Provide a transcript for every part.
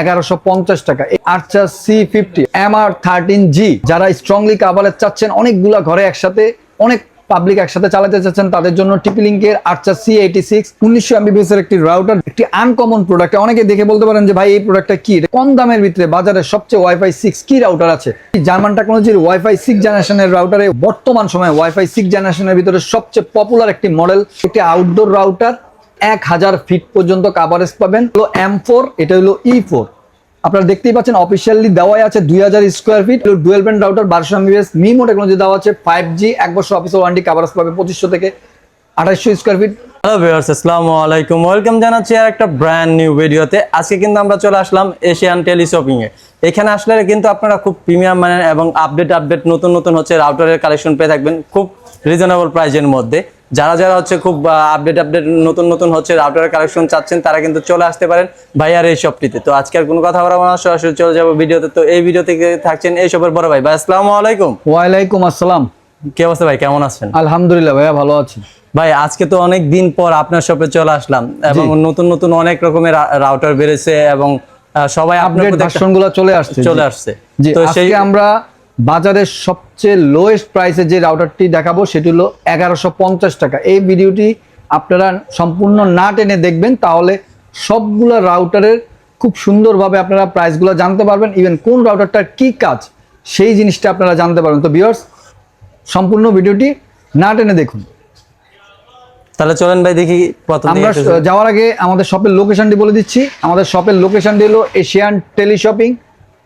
এগারোশো পঞ্চাশ টাকা। Archer C fifty M R thirteen G যারা স্ট্রংলি চাচ্ছেন, অনেকগুলা ঘরে একসাথে, অনেক পাবলিক একসাথে চালাতে চাচ্ছেন, তাদের জন্য আর্চার সি এইটি সিক্স উনিশশো এর একটি রাউটার একটি আনকমন প্রোডাক্ট অনেকে দেখে বলতে পারেন যে, ভাই, এই প্রোডাক্টটা কি? কম দামের ভিতরে বাজারে সবচেয়ে ওয়াইফাই সিক্স কি রাউটার আছে? জার্মান টেকনোলজির ওয়াইফাই সিক্স জেনারেশনের রাউটারে বর্তমান সময়ে ওয়াইফাই সিক্স জেনারেশনের ভিতরে সবচেয়ে পপুলার একটি মডেল একটি আউটডোর রাউটার এক হাজার ফিট পর্যন্ত কাভারেজ পাবেন। হলো এম ফোর এটা হলো ই ফোর আপনারা দেখতেই পাচ্ছেন অফিসিয়ালি দেওয়াই আছে দুই হাজার square feet dual band router বারোশো এমবিএস মিমো টেকনোলজি দেওয়া আছে ফাইভ জি এক বছর অফিস ওয়ারেন্টি কাভারেজ পাবে পঁচিশশো থেকে আঠাশশো স্কোয়ার ফিট হ্যালো ভিউয়ার্স আসসালামু আলাইকুম। ওয়েলকাম জানাচ্ছি আর একটা ব্র্যান্ড নিউ ভিডিওতে আজকে কিন্তু আমরা চলে আসলাম এশিয়ান টেলিশপিং এ। এখানে আসলে কিন্তু আপনারা খুব প্রিমিয়াম মানের এবং আপডেট আপডেট নতুন নতুন হচ্ছে রাউটারের কালেকশন পেয়ে থাকবেন খুব রিজনেবল প্রাইসের মধ্যে। যারা যারা হচ্ছে খুব আপডেট আপডেট নতুন নতুন হচ্ছে রাউটারের কালেকশন চাচ্ছেন তারা কিন্তু চলে আসতে পারেন ভাইয়ার এই শপটিতে তো আজকে আর কোনো কথা বলব না সরাসরি চলে যাব ভিডিওতে। তো এই ভিডিও থেকে থাকছেন এই সবের বড় ভাই। ভাই আসসালামু আলাইকুম। ওয়ালাইকুম আসসালাম। কি অবস্থা ভাই? কেমন আছেন? আলহামদুলিল্লাহ ভাইয়া ভালো আছি। ভাই আজকে তো অনেক দিন পর আপনার শপে চলে আসলাম এবং নতুন নতুন অনেক রকমের রাউটার বেড়েছে এবং সবাই আপনার আপডেট প্রতি গুলো চলে আসছে চলে আসছে। তো সেই আমরা বাজারের সবচেয়ে লোয়েস্ট প্রাইসে যে রাউটারটি দেখাবো সেটি হলো এগারোশো পঞ্চাশ টাকা। এই ভিডিওটি আপনারা সম্পূর্ণ না টেনে দেখবেন তাহলে সবগুলো রাউটারের খুব সুন্দরভাবে আপনারা প্রাইসগুলো জানতে পারবেন। ইভেন কোন রাউটারটার কি কাজ সেই জিনিসটা আপনারা জানতে পারবেন। তো বিয়ার্স সম্পূর্ণ ভিডিওটি না টেনে দেখুন। তাহলে চলেন ভাই দেখি আমরা যাওয়ার আগে আমাদের শপের লোকেশনটি বলে দিচ্ছি। আমাদের শপের লোকেশনটি হলো Asian tele shopping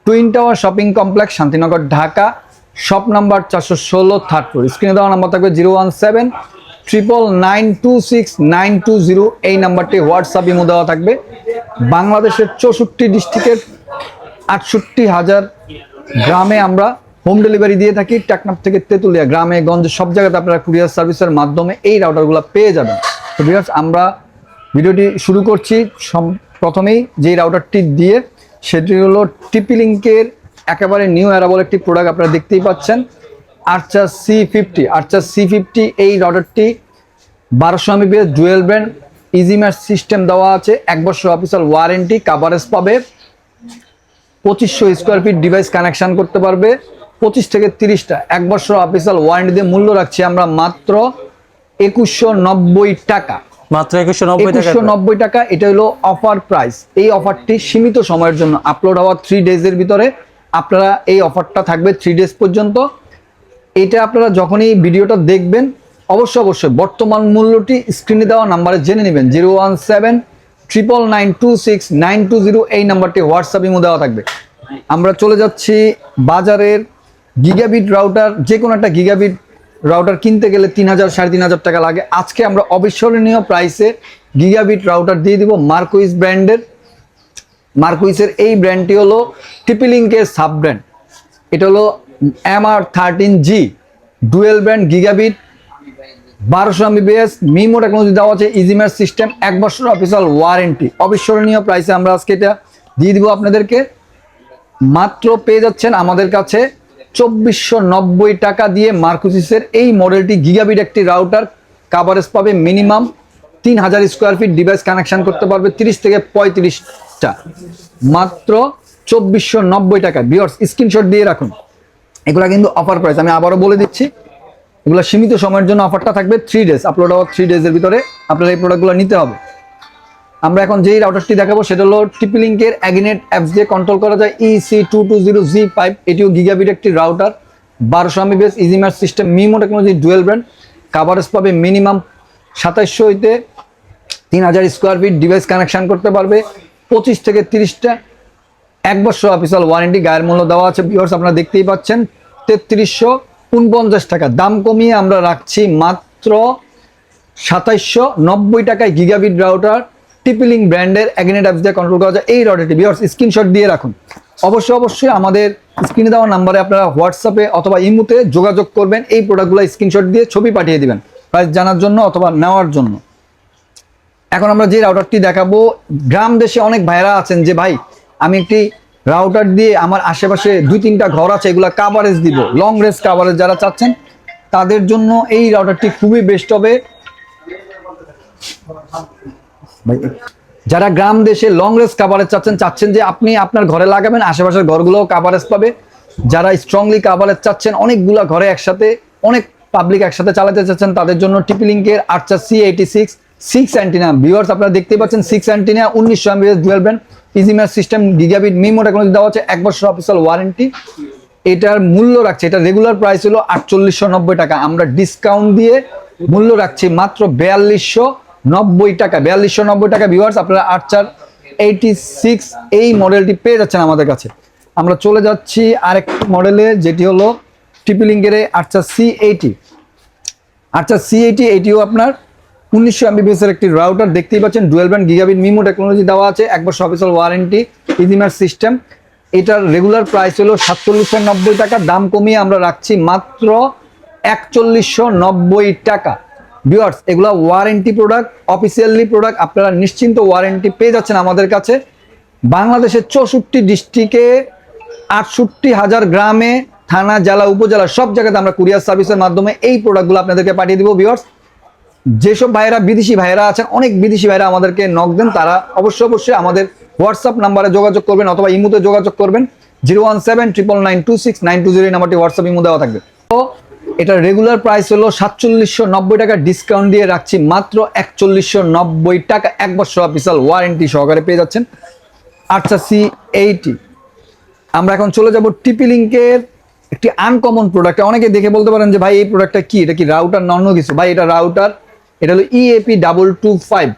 twin tower shopping complex, Shantinagar, Dhaka. Shop number চারশো ষোলো থার্ড ফ্লোর স্ক্রিনে দেওয়া নাম্বার থাকবে zero one seven triple nine two six nine two zero. এই নাম্বারটি হোয়াটসঅ্যাপ ইমো দেওয়া থাকবে। বাংলাদেশের চৌষট্টি ডিস্ট্রিক্টের আটষট্টি হাজার গ্রামে আমরা হোম ডেলিভারি দিয়ে থাকি। টেকনাফ থেকে তেঁতুলিয়া গ্রামে, গঞ্জে, সব জায়গাতে আপনারা কুরিয়ার সার্ভিসের মাধ্যমে এই রাউটারগুলো পেয়ে যাবেন। তো ভিউয়ার্স আমরা ভিডিওটি শুরু করছি। প্রথমেই যেই রাউটারটি দিয়ে সেটি হলো টিপি লিঙ্কের একেবারে নিউ অ্যারাবল একটি প্রোডাক্ট আপনারা দেখতেই পাচ্ছেন। Archer C fifty Archer C fifty এই রাউটারটি বারোশো Mbps dual brand easy match system দেওয়া আছে, এক বছর অফিসিয়াল ওয়ারেন্টি কাভারেজ পাবে। পঁচিশশো স্কোয়ার ফিট ডিভাইস কানেকশন করতে পারবে। পঁচিশ থেকে তিরিশটা, এক বছর অফিসিয়াল ওয়ারেন্টি দিয়ে মূল্য রাখছি আমরা মাত্র একুশশো টাকা। মাত্র একুশশো নব্বই টাকা নব্বই টাকা, এটা হলো অফার প্রাইস এই অফারটি সীমিত সময়ের জন্য আপলোড হওয়া ভিতরে আপনারা এই অফারটা থাকবে ডেজ পর্যন্ত। এটা আপনারা যখনই ভিডিওটা দেখবেন, অবশ্যই অবশ্যই বর্তমান মূল্যটি স্ক্রিনে দেওয়া নাম্বারে জেনে নেবেন। Zero one seven triple nine two six nine two zero এই নাম্বারটি হোয়াটসঅ্যাপ ইমো দেওয়া থাকবে। আমরা চলে যাচ্ছি বাজারের গিগাবিট রাউটার যে কোনো একটা গিগাবিট রাউটার কিনতে গেলে তিন হাজার সাড়ে তিন হাজার টাকা লাগে। আজকে আমরা অবিস্মরণীয় প্রাইসে গিগাবিট রাউটার দিয়ে দিব মার্কুইস ব্র্যান্ডের মার্কুইসের এই ব্র্যান্ডটি হলো টিপিলিঙ্কের সাব ব্র্যান্ড এটা হলো M R thirteen G dual brand gigabit বারোশো এমবিবিএস মিমো টেকনোলজি দেওয়া আছে ইজিম্যাচ সিস্টেম এক বছর অফিসিয়াল ওয়ারেন্টি অবিস্মরণীয় প্রাইসে আমরা আজকে এটা দিয়ে দিব আপনাদেরকে। মাত্র পেয়ে যাচ্ছেন আমাদের কাছে চব্বিশশো নব্বই টাকা দিয়ে মার্কুসিসের এই মডেলটি গিগাবিট একটি রাউটার কাভারেজ পাবে মিনিমাম তিন হাজার স্কোয়ার ফিট ডিভাইস কানেকশন করতে পারবে তিরিশ থেকে পঁয়ত্রিশটা। মাত্র চব্বিশশো নব্বই টাকা বিয়ার্স স্ক্রিনশট দিয়ে রাখুন। এগুলা কিন্তু অফার প্রাইস আমি আবারও বলে দিচ্ছি, এগুলো সীমিত সময়ের জন্য অফারটা থাকবে থ্রি ডেজ আপলোড হওয়ার থ্রি ডেজের ভিতরে আপনারা এই প্রোডাক্টগুলো নিতে হবে। আমরা এখন যেই রাউটারটি দেখাবো, সেটা হলো টিপি লিঙ্কের অ্যাগিনেট অ্যাপস দিয়ে কন্ট্রোল করা যায় EC two two zero G five এটিও গিগাবিট একটি রাউটার বারোশো MBBS easy match system MIMO technology dual brand coverage পাবে মিনিমাম সাতাইশশো হইতে তিন হাজার স্কোয়ার ফিট ডিভাইস কানেকশন করতে পারবে, পঁচিশ থেকে তিরিশটা, এক বছর অফিসিয়াল ওয়ারেন্টি গায়ের মূল্য দেওয়া আছে ভিউয়ার্স আপনারা দেখতেই পাচ্ছেন, তেত্রিশশো উনপঞ্চাশ টাকা, দাম কমিয়ে আমরা রাখছি মাত্র সাতাইশশো নব্বই টাকায় গিগাবিট রাউটার টিপিলিং ব্র্যান্ডের অ্যাগনেট অ্যাপস দিয়ে কন্ট্রোল করা যায়। এই রাউটারটি ভিউয়ার্স স্ক্রিনশট দিয়ে রাখুন। অবশ্যই অবশ্যই আমাদের স্ক্রিনে দেওয়া নাম্বারে আপনারা হোয়াটসঅ্যাপে অথবা ইমুতে যোগাযোগ করবেন। এই প্রোডাক্টগুলো স্ক্রিনশট দিয়ে ছবি পাঠিয়ে দিবেন। প্রাইস জানার জন্য অথবা নেওয়ার জন্য। এখন আমরা যে রাউটারটি দেখাবো, গ্রাম দেশে অনেক ভাইরা আছেন যে, ভাই, আমি একটি রাউটার দিয়ে আমার আশেপাশে দুই তিনটা ঘর আছে, এগুলা কাভারেজ দিব। লং রেঞ্জ কাভারেজ যারা চাচ্ছেন, তাদের জন্য এই রাউটারটি খুবই বেস্ট হবে। যারা গ্রাম দেশে লং রেঞ্জ কাভারেজ চাচ্ছেন চাচ্ছেন যে আপনি আপনার ঘরে লাগাবেন, আশেপাশের ঘরগুলোও কাভারেজ পাবে। যারা স্ট্রংলি কাভারেজ চাচ্ছেন, অনেকগুলা ঘরে একসাথে, অনেক পাবলিক একসাথে চালাতে চাচ্ছেন, তাদের জন্য টিপিলিঙ্কের আটটা C eighty six six antenna viewers আপনারা দেখতেই পাচ্ছেন সিক্স অ্যান্টিনা উনিশশো MBS dual band easy mesh system gigabit MIMO technology দেওয়া হচ্ছে এক বছর অফিসিয়াল ওয়ারেন্টি এটার মূল্য রাখছে, এটা রেগুলার প্রাইস হলো আটচল্লিশশো নব্বই টাকা। আমরা ডিসকাউন্ট দিয়ে মূল্য রাখছি মাত্র বিয়াল্লিশশো নব্বই টাকা, বিয়াল্লিশশো নব্বই টাকা ভিউয়ার্স আপনারা আট চার এইটি সিক্স এই মডেলটি পেয়ে যাচ্ছেন আমাদের কাছে। আমরা চলে যাচ্ছি আরেক মডেলে যেটি হলো ট্রিপিলিঙ্কের আটটা সি এইটি আচ্ছা সি এইটি এটিও আপনার উনিশশো এমবিবিএস এর একটি রাউটার দেখতেই পাচ্ছেন dual band gigabit MIMO technology দেওয়া আছে এক বছর ওয়ারেন্টি ইজিমার সিস্টেম এটার রেগুলার প্রাইস হলো সাতচল্লিশশো নব্বই টাকা, দাম কমিয়ে আমরা রাখছি মাত্র একচল্লিশশো নব্বই টাকা। ভিউয়ার্স এগুলো ওয়ারেন্টি প্রোডাক্ট অফিসিয়ালি প্রোডাক্ট আপনারা নিশ্চিন্ত ওয়ারেন্টি পেয়ে যাচ্ছেন আমাদের কাছে। বাংলাদেশের চৌষট্টি ডিস্ট্রিক্টে আটষট্টি হাজার গ্রামে, থানা, জেলা, উপজেলা, সব জায়গাতে আমরা কুরিয়ার সার্ভিসের মাধ্যমে এই প্রোডাক্টগুলো আপনাদেরকে পাঠিয়ে দিব ভিউয়ার্স যেসব ভাইয়েরা, বিদেশি ভাইয়েরা আছেন অনেক বিদেশি ভাইয়েরা আমাদেরকে নক দেন, তারা অবশ্যই অবশ্যই আমাদের হোয়াটসঅ্যাপ নাম্বারে যোগাযোগ করবেন অথবা ইমুতে যোগাযোগ করবেন। Zero one seven triple nine two six nine two zero নাম্বারটি হোয়াটসঅ্যাপ ইমু দেওয়া থাকবে। এটা রেগুলার প্রাইস হলো সাতচল্লিশশো নব্বই টাকা ডিসকাউন্ট দিয়ে রাখছি মাত্র একচল্লিশশো নব্বই টাকা। এক বছর অফিসিয়াল ওয়ারেন্টি সহকারে পেয়ে যাচ্ছেন। আচ্ছা সি এইটি আমরা এখন চলে যাব টিপি লিঙ্কের একটি আনকমন প্রোডাক্ট অনেকে দেখে বলতে পারেন যে, ভাই, এই প্রোডাক্টটা কি? এটা কি রাউটার না অন্য কিছু? ভাই, এটা রাউটার এটা হলো ইএপি ডাবল টু ফাইভ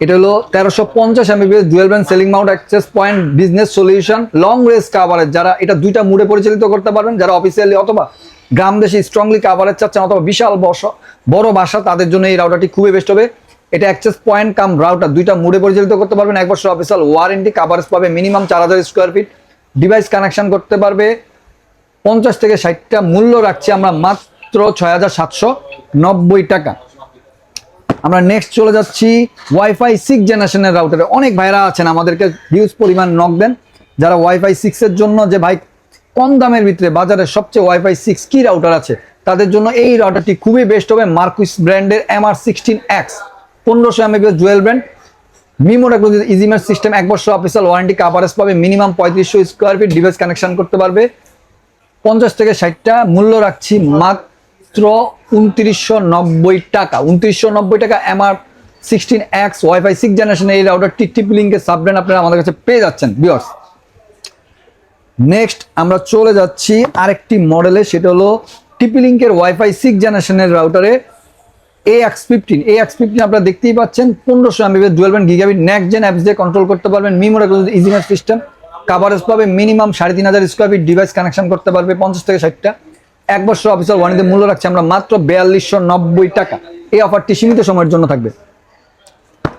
এটা হলো তেরোশো পঞ্চাশ MBBS dual band ceiling mount access point business solution long range coverage যারা এটা দুইটা মুডে পরিচালিত করতে পারবেন, যারা অফিসিয়ালি অথবা গ্রাম দেশে স্ট্রংলি কাভারেজ চাচ্ছেন অথবা বিশাল বস, বড় বাসা, তাদের জন্য এই রাউটারটি খুবই বেস্ট হবে। এটা অ্যাক্সেস পয়েন্ট কাম রাউটার দুইটা মুডে পরিচালিত করতে পারবেন। এক বছর অফিসিয়াল ওয়ারেন্টি কাভারেজ পাবে মিনিমাম চার হাজার স্কোয়ার ফিট ডিভাইস কানেকশন করতে পারবে। পঞ্চাশ থেকে ষাটটা মূল্য রাখছি আমরা মাত্র ছয় হাজার সাতশো নব্বই টাকা। আমরা নেক্সট চলে যাচ্ছি ওয়াইফাই সিক্স জেনারেশনের রাউটারে অনেক ভাইরা আছেন আমাদেরকে হিউজ পরিমাণ নক দেন। যারা ওয়াইফাই সিক্সের জন্য যে ভাই কম দামের ভিতরে বাজারে সবচেয়ে ওয়াইফাই সিক্স কি রাউটার আছে? তাদের জন্য এই রাউটারটি খুবই বেস্ট হবে মার্কুইস ব্র্যান্ডের এম আর সিক্সটিন এক্স পনেরোশো MABS dual brand MIMO technology easy mesh system এক বছর অফিসিয়াল ওয়ারেন্টি কাভারেজ পাবে মিনিমাম পঁয়ত্রিশশো স্কোয়ার ফিট ডিভাইস কানেকশন করতে পারবে। পঞ্চাশ থেকে ষাটটা মূল্য রাখছি মাত্র উনত্রিশশো নব্বই টাকা। উনত্রিশশো নব্বই টাকা MR sixteen X WiFi six generation এই রাউটার টিপ লিঙ্কের সাবব্র্যান্ড আপনারা আমাদের কাছে পেয়ে যাচ্ছেন। বিয়ার্স নেক্সট আমরা চলে যাচ্ছি আরেকটি মডেলে সেটা হলো টিপি লিঙ্কের ওয়াইফাই সিক্স জেনারেশনের রাউটারে A X fifteen A X fifteen আপনারা দেখতেই পাচ্ছেন, পনেরোশো MBS dual band gigabit next gen apps দিয়ে কন্ট্রোল করতে পারবেন MIMO easy mesh system coverage পাবে মিনিমাম সাড়ে তিন হাজার স্কোয়ার ফিট ডিভাইস কানেকশন করতে পারবে, পঞ্চাশ থেকে ষাটটা এক বছর অফিসার ওয়ানিতে মূল্য রাখছে আমরা মাত্র বিয়াল্লিশশো নব্বই টাকা। এই অফারটি সীমিত সময়ের জন্য থাকবে।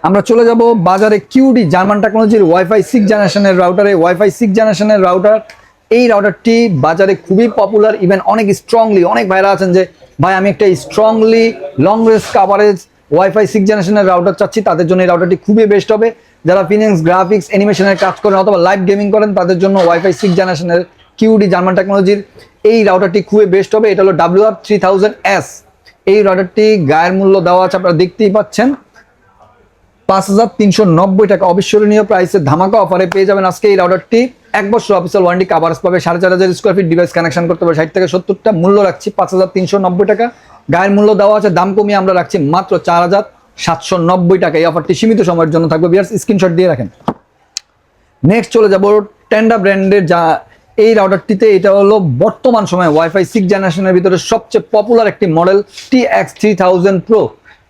আমরা চলে যাব বাজারে কিউডি জার্মান টেকনোলজির ওয়াইফাই সিক্স জেনারেশনের রাউটারে। ওয়াইফাই সিক্স জেনারেশনের রাউটার, এই রাউটারটি বাজারে খুবই পপুলার ইভেন অনেক স্ট্রংলি অনেক ভাইরা আছেন যে, ভাই, আমি একটা strongly long range coverage WiFi six জেনারেশনের রাউটার চাচ্ছি, তাদের জন্য এই রাউটারটি খুবই বেস্ট হবে। যারা ফিনান্স গ্রাফিক্স অ্যানিমেশনের কাজ করেন অথবা লাইভ গেমিং করেন, তাদের জন্য ওয়াইফাই সিক্স জেনারেশনের কিউডি জার্মান টেকনোলজির এই রাউটারটি খুবই বেস্ট হবে। এটা হলো W R three thousand S এই রাউটারটি গায়ের মূল্য দেওয়া আছে, আপনারা দেখতেই পাচ্ছেন। পাঁচ হাজার তিনশো নব্বই টাকা অবিস্মরণীয় প্রাইসে ধামাকা অফারে পেয়ে যাবেন আজকে এই রাউটারটি এক বছর অফিসিয়াল ওয়ারেন্টি কাভারেজ পাবে, সাড়ে চার হাজার স্কোয়ার ফিট ডিভাইস কানেকশন করতে পারবে ষাট থেকে সত্তরটা মূল্য রাখছি, পাঁচ হাজার তিনশো নব্বই টাকা। গায়ের মূল্য দেওয়া আছে, দাম কমিয়ে আমরা রাখছি মাত্র চার হাজার সাতশো নব্বই টাকা। এই অফারটি সীমিত সময়ের জন্য থাকবে। বিয়ার্স স্ক্রিনশট দিয়ে রাখেন। নেক্সট চলে যাব টেন্ডা ব্র্যান্ডের যা এই রাউডারটিতে এটা হলো বর্তমান সময়ে ওয়াইফাই সিক্স জেনারেশনের ভিতরে সবচেয়ে পপুলার একটি model T X three thousand pro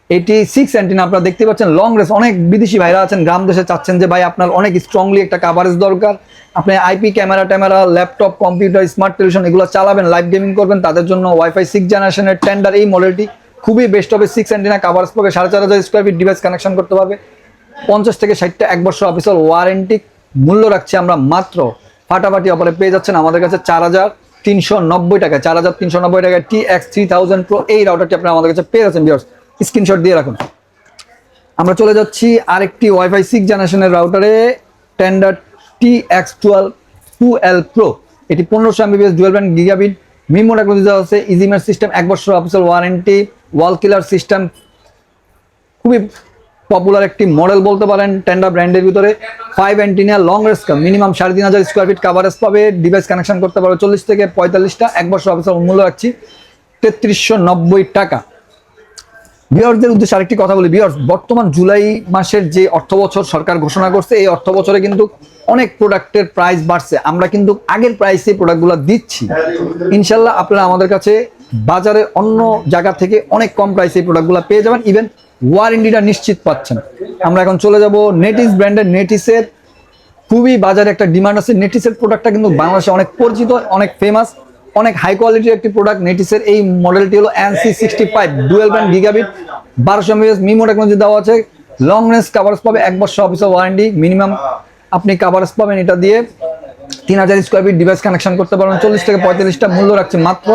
এটি সিক্স অ্যান্টিনা আপনারা দেখতে পাচ্ছেন লং রেস অনেক বিদেশি ভাইরা আছেন, গ্রাম দেশে চাচ্ছেন যে, ভাই, আপনার অনেক স্ট্রংলি একটা কাভারেজ দরকার। আপনি আইপি ক্যামেরা ট্যামেরা ল্যাপটপ কম্পিউটার স্মার্ট টেলিভিশন এগুলো চালাবেন লাইভ গেমিং করবেন, তাদের জন্য ওয়াইফাই সিক্স জেনারেশনের টেন্ডার এই মডেলটি খুবই বেস্ট হবে সিক্স অ্যান্টিনা কাভারেজ পাবে, সাড়ে চার হাজার স্কোয়ার ফিট ডিভাইস কানেকশন করতে পারবে। পঞ্চাশ থেকে ষাটটা এক বছর অফিসিয়াল ওয়ারেন্টি মূল্য রাখছি আমরা মাত্র। ফাটাফাটি অফারে পেয়ে যাচ্ছেন আমাদের কাছে চার হাজার তিনশো নব্বই টাকা চার হাজার তিনশো নব্বই টাকা T X three thousand pro এই রাউটারটি আপনারা আমাদের কাছে পেয়ে যাচ্ছেন বিয়ার্স স্ক্রিনশট দিয়ে রাখুন। আমরা চলে যাচ্ছি আরেকটি ওয়াইফাই সিক্স জেনারেশনের রাউটারে Tenda T X twelve two L pro এটি পনেরোশো MBBS dual band gigabit MIMO technology দেওয়া আছে ইজিমের সিস্টেম এক বছর official warranty wall killer system খুবই পপুলার একটি মডেল বলতে পারেন টেন্ডা ব্র্যান্ডের ভিতরে। Five antenna long range minimum সাড়ে তিন হাজার স্কোয়ার ফিট কাভারেজ পাবে। ডিভাইস কানেকশন করতে পারবে চল্লিশ থেকে পঁয়তাল্লিশটা, এক বছর অফিসের মূল্য রাখছি। তেত্রিশশো টাকা। বিয়ার্সদের উদ্দেশ্যে আরেকটি কথা বলি। বিয়ার্স বর্তমান জুলাই মাসের যে অর্থ বছর সরকার ঘোষণা করছে, এই অর্থ বছরে কিন্তু অনেক প্রোডাক্টের প্রাইস বাড়ছে। আমরা কিন্তু আগের প্রাইসে প্রোডাক্টগুলো দিচ্ছি। ইনশাল্লাহ আপনারা আমাদের কাছে বাজারে অন্য জায়গা থেকে অনেক কম প্রাইসে প্রোডাক্টগুলো পেয়ে যাবেন। ইভেন ওয়ারেন্টিটা নিশ্চিত পাচ্ছেন। আমরা এখন চলে যাব নেটিস ব্র্যান্ডের নেটিসের খুবই বাজারে একটা ডিমান্ড আছে। নেটিসের প্রোডাক্টটা কিন্তু বাংলাদেশে অনেক পরিচিত, অনেক ফেমাস অনেক হাই কোয়ালিটির একটি প্রোডাক্ট নেটিসের এই মডেলটি হলো NC sixty five dual band gigabit বারোশো এমএস মিমো টেকনোলজি দেওয়া আছে। লং রেঞ্জ কাভারেজ পাবে এক বছর অফিসের ওয়ারেন্টি মিনিমাম আপনি কাভারেজ পাবেন এটা দিয়ে। তিন হাজার স্কোয়ার ফিট ডিভাইস কানেকশন করতে পারবেন। চল্লিশ থেকে পঁয়তাল্লিশটা মূল্য রাখছে মাত্র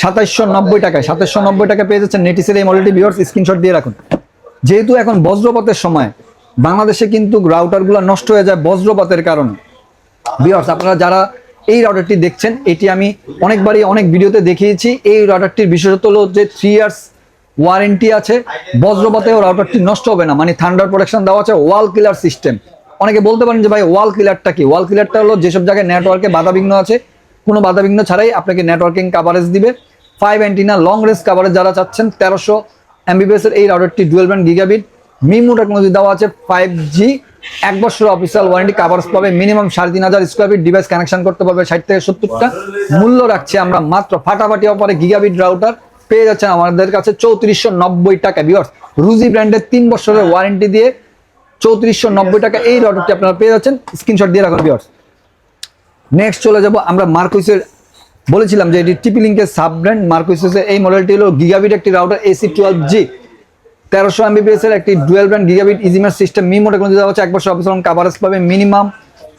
সাতাইশশো নব্বই টাকায়। সাতাইশশো নব্বই টাকা পেয়ে যাচ্ছেন নেটিসের এই মডেলটি ভিওর্স স্ক্রিনশট দিয়ে রাখুন। যেহেতু এখন বজ্রপাতের সময়, বাংলাদেশে কিন্তু রাউটারগুলো নষ্ট হয়ে যায় বজ্রপাতের কারণে। বিয়ার্স আপনারা যারা এই রাউটারটি দেখছেন, এটি আমি অনেকবারই অনেক ভিডিওতে দেখিয়েছি। এই রাউটারটির বিশেষত্ব হলো যে থ্রি ইয়ার্স ওয়ারেন্টি আছে। বজ্রপাতেও রাউটারটি নষ্ট হবে না মানে থান্ডার প্রোটেকশন দেওয়া আছে ওয়াল কিলার সিস্টেম অনেকে বলতে পারেন যে ভাই ওয়াল কিলারটা কি? ওয়াল কিলারটা হলো যেসব জায়গায় নেটওয়ার্কে বাধাবিঘ্ন আছে, কোনো বাধাবিঘ্ন ছাড়াই আপনাকে নেটওয়ার্কিং কাভারেজ দিবে। Five antenna long range coverage যারা চাচ্ছেন, তেরোশো এমবিবিএস এর এই রাউটারটি dual band gigabit MIMO technology দেওয়া আছে ফাইভ জি এক বছর অফিসিয়াল ওয়ারেন্টি কাভারেজ পাবে মিনিমাম সাড়ে তিন হাজার স্কোয়ার ফিট ডিভাইস কানেকশন করতে পারবে ষাট থেকে সত্তরটা। মূল্য রাখছে আমরা মাত্র ফাটাফাটি অফারে গিগাবিট রাউটার পেয়ে যাচ্ছেন আমাদের কাছে চৌত্রিশশো নব্বই টাকা বিয়ার্স রুজি ব্র্যান্ডের তিন বছরের ওয়ারেন্টি দিয়ে চৌত্রিশশো নব্বই টাকা এই রাউটারটি আপনারা পেয়ে যাচ্ছেন। স্ক্রিনশট দিয়ে রাখুন বিয়ার্স নেক্সট চলে যাব আমরা মার্কুইসের। বলেছিলাম যে এটি টিপি লিঙ্কের সাব ব্র্যান্ড মার্কুইসের এই মডেলটি হলো গিগাবিট একটি রাউটার এসি টুয়েলভ জি তেরোশো এমবিপিএস এর একটি dual brand gigabit easy mesh system MIMO technology দেওয়া হচ্ছে। এক বছর অফিস কাভারেজ পাবে মিনিমাম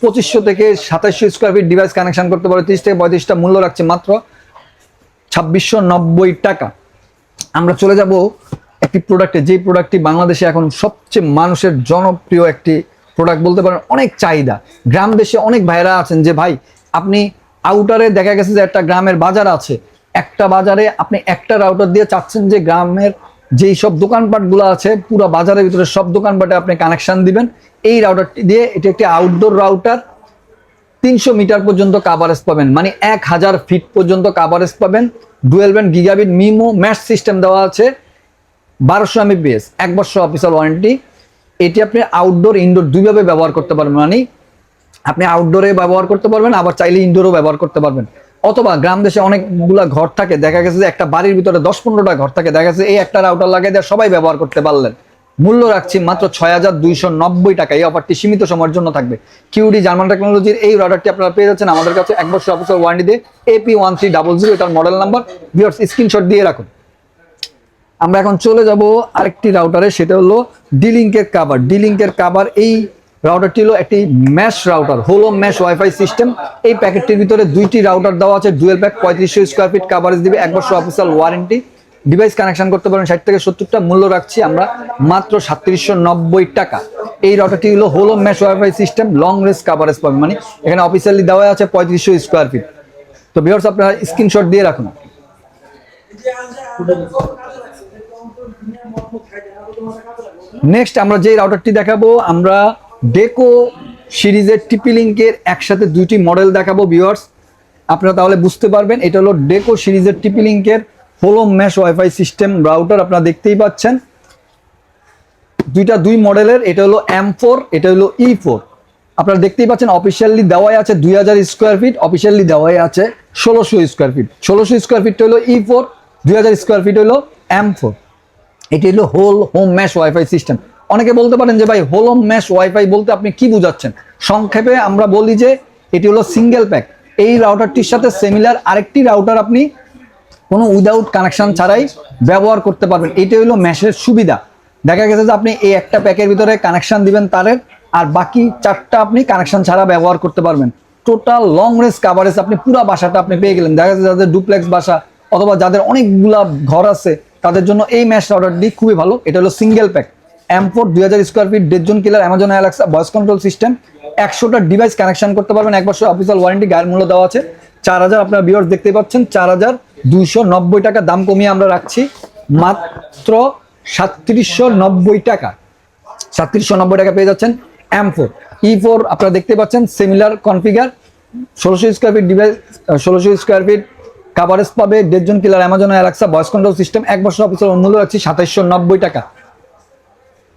পঁচিশশো থেকে সাতাশশো স্কোয়ার ফিট ডিভাইস কানেকশন করতে পারে। তিরিশ থেকে পঁয়ত্রিশটা মূল্য রাখছে মাত্র ছাব্বিশশো নব্বই টাকা। আমরা চলে যাব একটি প্রোডাক্টে যে প্রোডাক্টটি বাংলাদেশে এখন সবচেয়ে মানুষের জনপ্রিয় একটি প্রোডাক্ট বলতে পারেন, অনেক চাহিদা। গ্রাম দেশে অনেক ভাইরা আছেন যে, ভাই, আপনি আউটারে দেখা গেছে যে একটা গ্রামের বাজার আছে। একটা বাজারে আপনি একটা রাউটার দিয়ে চাচ্ছেন যে গ্রামের যেই সব দোকানপাটগুলো আছে, পুরো বাজারের ভিতরে সব দোকানপাটে আপনি কানেকশন দিবেন। এই রাউটারটি দিয়ে এটি একটি আউটডোর রাউটার তিনশো মিটার পর্যন্ত কাভারেজ পাবেন। মানে এক হাজার ফিট পর্যন্ত কাভারেজ পাবেন। Dual band gigabit MIMO mesh system দেওয়া আছে। বারোশো এমবিপিএস এক বছর অফিসিয়াল ওয়ারেন্টি এটি আপনি আউটডোর ইনডোর দুইভাবে ব্যবহার করতে পারবেন। মানে আপনি আউটডোরে ব্যবহার করতে পারবেন, আবার চাইলে ইনডোরও ব্যবহার করতে পারবেন। অথবা গ্রাম দেশে অনেকগুলা ঘর থাকে, দেখা গেছে যে একটা বাড়ির ভিতরে দশ পনেরোটা ঘর থাকে, দেখা গেছে এই একটা রাউটার লাগাই দিয়ে সবাই ব্যবহার করতে পারলেন। মূল্য রাখছি মাত্র ছয় হাজার দুইশো নব্বই টাকা, এই অফারটি সীমিত সময়ের জন্য থাকবে। কিউডি জার্মান টেকনোলজির এই রাউটারটি আপনারা পেয়ে যাচ্ছেন আমাদের কাছে এক বছর অফিসের ওয়ারেন্টি দিয়ে AP one three double zero এটার মডেল নাম্বার ভিওর্স স্ক্রিনশট দিয়ে রাখুন। আমরা এখন চলে যাব আরেকটি রাউটারে সেটা হলো ডিলিঙ্কের কাভার ডিলিঙ্কের কাভার এই রাউটারটি হলো একটি mesh router whole mesh wifi system এই প্যাকেটটির ভিতরে দুইটি রাউটার দেওয়া আছে ডুয়েল প্যাক পঁয়ত্রিশশো স্কোয়ার ফিট কাভারেজ দিবে, এক বছর অফিসিয়াল ওয়ারেন্টি ডিভাইস কানেকশন করতে পারেন ষাট থেকে সত্তরটা, মূল্য রাখছি আমরা মাত্র সাতত্রিশশো নব্বই টাকা। এই রাউটারটি হলো whole mesh wifi system long range coverage পাবেন মানে এখানে অফিসিয়ালি দেওয়া আছে পঁয়ত্রিশশো স্কোয়ার ফিট তো ভিউয়ার্স আপনারা স্ক্রিনশট দিয়ে রাখুন। নেক্সট আমরা যে রাউটারটি দেখাবো, আমরা ডেকো সিরিজের টিপি লিঙ্কের একসাথে দুইটি মডেল দেখাবো ভিওয়ার্স আপনারা তাহলে বুঝতে পারবেন, এটা হলো ডেকো সিরিজের টিপি লিঙ্কের whole mesh wifi system router আপনারা দেখতেই পাচ্ছেন। দুইটা দুই মডেলের এটা হলো এম ফোর এটা হলো ই ফোর আপনারা দেখতেই পাচ্ছেন অফিসিয়ালি দেওয়াই আছে দুই হাজার স্কোয়ার ফিট অফিসিয়ালি দেওয়াই আছে ষোলোশো স্কোয়ার ফিট ষোলোশো স্কোয়ার ফিট হলো ই ফোর দুই হাজার স্কোয়ার ফিট হলো এম ফোর এটি হলো whole home mesh wifi system অনেকে বলতে পারেন যে ভাই হোল হোম ম্যাশ ওয়াইফাই বলতে আপনি কি বুঝাচ্ছেন? সংক্ষেপে আমরা বলি যে এটি হলো সিঙ্গেল প্যাক এই রাউটারটির সাথে সিমিলার আরেকটি রাউটার আপনি কোনো উইদাউট কানেকশন ছাড়াই ব্যবহার করতে পারবেন। এইটা হলো ম্যাশের সুবিধা। দেখা গেছে যে আপনি এই একটা প্যাকের ভিতরে কানেকশন দিবেন তারের, আর বাকি চারটা আপনি কানেকশন ছাড়া ব্যবহার করতে পারবেন। টোটাল লং রেঞ্জ কাভারেজ আপনি পুরো বাসাটা আপনি পেয়ে গেলেন। দেখা যাচ্ছে যাদের ডুপ্লেক্স বাসা অথবা যাদের অনেকগুলা ঘর আছে, তাদের জন্য এই ম্যাশ রাউটারটি খুবই ভালো। এটা হলো সিঙ্গেল প্যাক এম ফোর দুই হাজার square feet dead zone killer Amazon Alexa voice control system একশোটা ডিভাইস কানেকশন করতে পারবেন। এক বছর অফিসিয়াল ওয়ারেন্টি গায়ের মূল্য দেওয়া আছে। চার হাজার আপনার বিয়ার্স দেখতে পাচ্ছেন, চার হাজার দুইশো নব্বই টাকা দাম কমিয়ে আমরা রাখছি। মাত্র সাতত্রিশশো নব্বই টাকা। সাতত্রিশশো নব্বই টাকা পেয়ে যাচ্ছেন এম ফোর ই ফোর আপনারা দেখতে পাচ্ছেন সিমিলার কনফিগার ষোলোশো স্কোয়ার ফিট ডিভাইস ষোলোশো স্কোয়ার ফিট কাভারেজ পাবে। Dead zone killer Amazon Alexa voice control system এক বছর অফিসের মূল্য রাখছি সাতাইশশো নব্বই টাকা।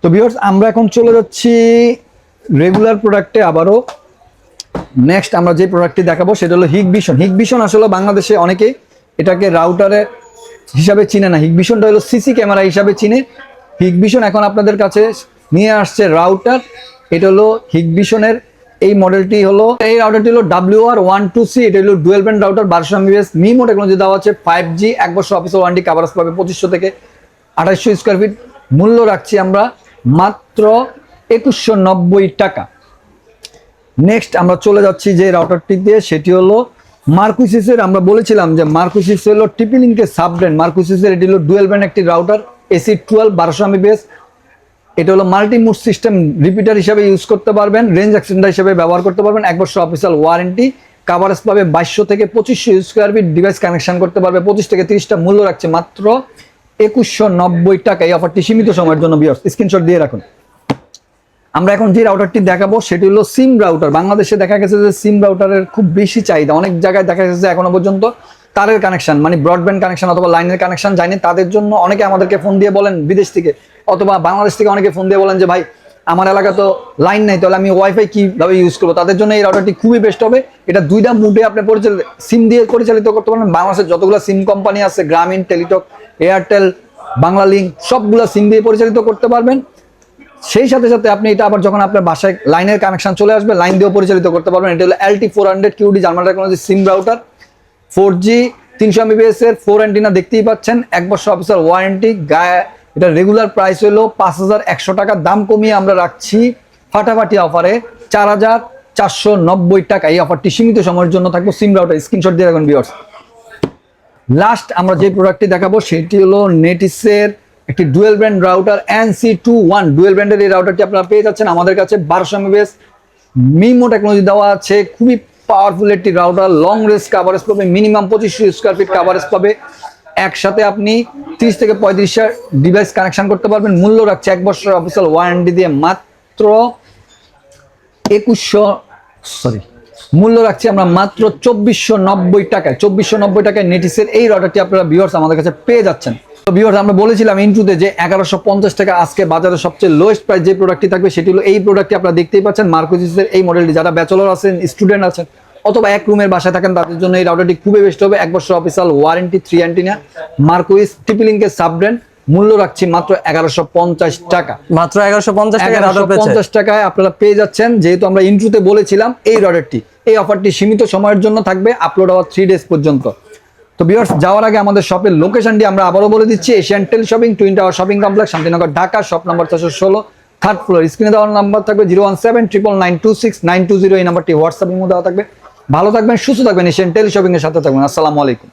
তো ভিউয়ার্স আমরা এখন চলে যাচ্ছি রেগুলার প্রোডাক্টে আবারও। নেক্সট আমরা যে প্রোডাক্টটি দেখাবো, সেটা হলো হিগ ভিশন হিগ ভিশন আসলে বাংলাদেশে অনেকে এটাকে রাউটারের হিসাবে চিনে না। হিগ ভিশনটা হলো সিসি ক্যামেরা হিসাবে চিনে। হিগ ভিশন এখন আপনাদের কাছে নিয়ে আসছে রাউটার এটা হলো হিগ ভিশনের এই মডেলটি হলো, এই রাউটারটি হলো W R one two C এটা হলো ডুয়েল ব্যান্ড রাউটার বারোশো এমবিএস মিমো টেকনোলজি দেওয়া আছে ফাইভ জি এক বছর অফিসিয়াল ওয়ারেন্টি কাভারেজ পাবে পঁচিশশো থেকে আঠাশশো স্কোয়ার ফিট মূল্য রাখছি আমরা মাত্র একুশশো টাকা। নেক্সট আমরা চলে যাচ্ছি যে রাউটারটি দিয়ে সেটি হলো মার্কুসিসের আমরা বলেছিলাম যে মার্কুসিস হলো টিপি লিঙ্কের সাব ব্র্যান্ড মার্কুসিসের এটি হলো ডুয়েল ব্যান্ড একটি রাউটার এসি টুয়েলভ বারোশো এমবিএস এটা হলো মাল্টি মুড সিস্টেম রিপিটার হিসাবে ইউজ করতে পারবেন রেঞ্জ এক্সটেন্ডার হিসেবে ব্যবহার করতে পারবেন, এক বছর অফিসিয়াল ওয়ারেন্টি কাভারেজ পাবে বাইশশো থেকে পঁচিশশো স্কোয়ার ফিট ডিভাইস কানেকশন করতে পারবে, পঁচিশ থেকে তিরিশটা মূল্য রাখছে মাত্র একুশশো নব্বই টাকা এই অফারটি সীমিত সময়ের জন্য বিয়ার্স স্ক্রিনশট দিয়ে রাখুন। আমরা এখন যে রাউটারটি দেখাবো, সেটি হলো সিম রাউটার বাংলাদেশে দেখা গেছে যে সিম রাউটারের খুব বেশি চাহিদা। অনেক জায়গায় দেখা গেছে যে এখনও পর্যন্ত তারের কানেকশন মানে ব্রডব্যান্ড কানেকশন অথবা লাইনের কানেকশন যায়নি। তাদের জন্য অনেকে আমাদেরকে ফোন দিয়ে বলেন বিদেশ থেকে, অথবা বাংলাদেশ থেকে অনেকে ফোন দিয়ে বলেন যে, ভাই, আমার এলাকা তো লাইন নাই, তাহলে আমি ওয়াইফাই কীভাবে ইউজ করব? তাদের জন্য এই রাউটারটি খুবই বেস্ট হবে। এটা দুইটা মুডে আপনি পরিচালিত সিম দিয়ে পরিচালিত করতে পারেন বাংলাদেশের যতগুলো সিম কোম্পানি আছে গ্রামীণ টেলিটক এয়ারটেল বাংলা লিঙ্ক সবগুলো সিম দিয়ে পরিচালিত করতে পারবেন। সেই সাথে সাথে আপনি এটা আবার যখন আপনার বাসায় লাইনের কানেকশন চলে আসবে, লাইন দিয়েও পরিচালিত করতে পারবেন। এটা হলো LTE four hundred QD German technology SIM router four G তিনশো এমবিপিএস এর ফোর অ্যান্টিনা দেখতেই পাচ্ছেন। এক বছর অফিসার ওয়ারেন্টি গায়ে এটা রেগুলার প্রাইস হলো পাঁচ হাজার একশো টাকা। দাম কমিয়ে আমরা রাখছি ফাটাফাটি অফারে চার হাজার চারশো নব্বই টাকা। এই অফারটি সীমিত সময়ের জন্য থাকব। সিম রাউটার স্ক্রিনশট দিয়ে রাখুন বিয়ার্স লাস্ট আমরা যে প্রোডাক্টটি দেখাবো, সেটি হলো নেটিসের একটি dual brand router N C two one dual ব্র্যান্ডের এই রাউটারটি আপনারা পেয়ে যাচ্ছেন আমাদের কাছে বারোশো এমবিএস মিমো টেকনোলজি দেওয়া আছে, খুবই পাওয়ারফুল একটি রাউটার লং রেঞ্জ কাভারেজ পাবে মিনিমাম পঁচিশশো স্কোয়ার ফিট কাভারেজ পাবে। একসাথে আপনি তিরিশ থেকে পঁয়ত্রিশটা ডিভাইস কানেকশন করতে পারবেন, মূল্য রাখছে এক বছর অফিসিয়াল ওয়ারেন্টি দিয়ে মাত্র একুশশো সরি মূল্য রাখছি আমরা মাত্র চব্বিশশো নব্বই টাকায়। চব্বিশশো নব্বই টাকায় নেটিসের এই অর্ডারটি আপনারা ভিউয়ার্স আমাদের কাছে পেয়ে যাচ্ছেন। তো ভিউয়ার্স আমরা বলেছিলাম ইন্টুতে যে এগারোশো পঞ্চাশ টাকা আজকে বাজারে সবচেয়ে লোয়েস্ট প্রাইস যে প্রোডাক্টটি থাকবে সেটি হলো এই প্রোডাক্টটি আপনারা দেখতেই পাচ্ছেন। মার্কোজিসের এই মডেলটি যারা ব্যাচেলর আছেন স্টুডেন্ট আছেন, অথবা এক রুমের বাসায় থাকেন, তাদের জন্য এই রাউটারটি খুবই বেস্ট হবে। এক বছর অফিসিয়াল ওয়ারেন্টি থ্রি অ্যান্টিনা মার্কোইস টিপিলিঙ্কের সাব ব্র্যান্ড মূল্য রাখছি মাত্র এগারোশো পঞ্চাশ টাকা। মাত্র এগারোশো পঞ্চাশ টাকা পঞ্চাশ টাকায় আপনারা পেয়ে যাচ্ছেন যেহেতু আমরা ইন্ট্রুতে বলেছিলাম এই অর্ডারটি এই অফারটি সীমিত সময়ের জন্য থাকবে আপলোড হওয়ার থ্রি ডেজ পর্যন্ত। তো বিয়ার্স যাওয়ার আগে আমাদের শপের লোকেশনটি আমরা আবারও বলে দিচ্ছি Asian Tel shopping twin tower shopping complex Shantinagar Dhaka shop number চারশো ষোলো থার্ড ফ্লোর স্ক্রিনে দেওয়ার নাম্বার থাকবে zero one seven triple nine two six nine two zero এই নাম্বারটি হোয়াটসঅ্যাপের মধ্যে দেওয়া থাকবে। ভালো থাকবেন সুস্থ থাকবেন এশিয়ান টেল শপিং এর সাথে থাকবেন আসসালামু আলাইকুম।